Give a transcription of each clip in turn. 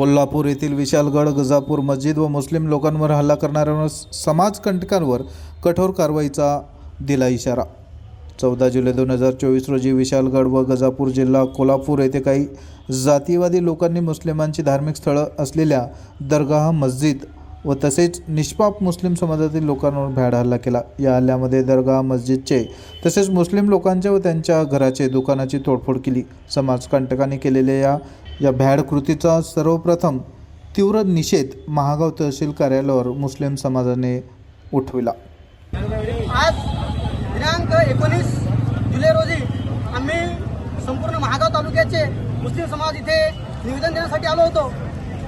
कोल्हापूर येथील विशालगड गजापूर मस्जिद व मुस्लिम लोकांवर हल्ला करणाऱ्या समाजकंटकांवर कठोर कारवाईचा दिला इशारा. चौदा जुलै दोन हजार चोवीस रोजी विशालगड व गजापूर जिल्हा कोल्हापूर येथे काही जातीवादी लोकांनी मुस्लिमांची धार्मिक स्थळं असलेल्या दरगाह मस्जिद व तसेच निष्पाप मुस्लिम समाजातील लोकांवर भ्याड हल्ला केला. या हल्ल्यामध्ये दरगाह मस्जिदचे तसेच मुस्लिम लोकांच्या व त्यांच्या घराचे दुकानाची तोडफोड केली. समाजकंटकांनी केलेल्या या या भ्याड कृतीचा सर्वप्रथम तीव्र निषेध महागाव तहसील कार्यालयावर मुस्लिम समाजाने उठविला. आज दिनांक एकोणीस जुलै रोजी आम्ही संपूर्ण महागाव तालुक्याचे मुस्लिम समाज इथे निवेदन देण्यासाठी आलो होतो.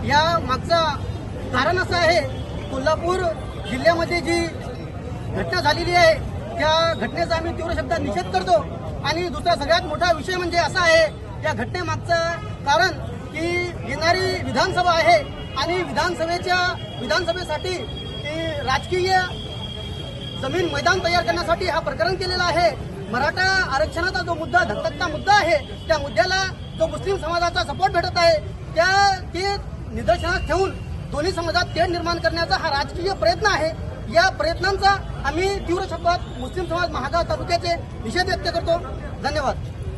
या मागचा कारण असं आहे कोल्हापूर जिल्ह्यामध्ये जी घटना झालेली आहे त्या घटनेचा आम्ही तीव्र शब्दात निषेध करतो. आणि दुसरा सगळ्यात मोठा विषय म्हणजे असा आहे या घटनेमागचं कारण की येणारी विधानसभा आहे आणि विधानसभेच्या विधानसभेसाठी ती राजकीय जमीन मैदान तयार करण्यासाठी हा प्रकरण केलेला आहे. मराठा आरक्षणाचा जो मुद्दा धकधकता मुद्दा आहे त्या मुद्द्याला जो मुस्लिम समाजाचा सपोर्ट भेटत आहे त्या ते निदर्शनात ठेवून दोन्ही समाजात तेढ निर्माण करण्याचा हा राजकीय प्रयत्न आहे. या प्रयत्नांचा आम्ही तीव्र शब्दात मुस्लिम समाज महागाव तालुक्याचे निषेध व्यक्त करतो. धन्यवाद.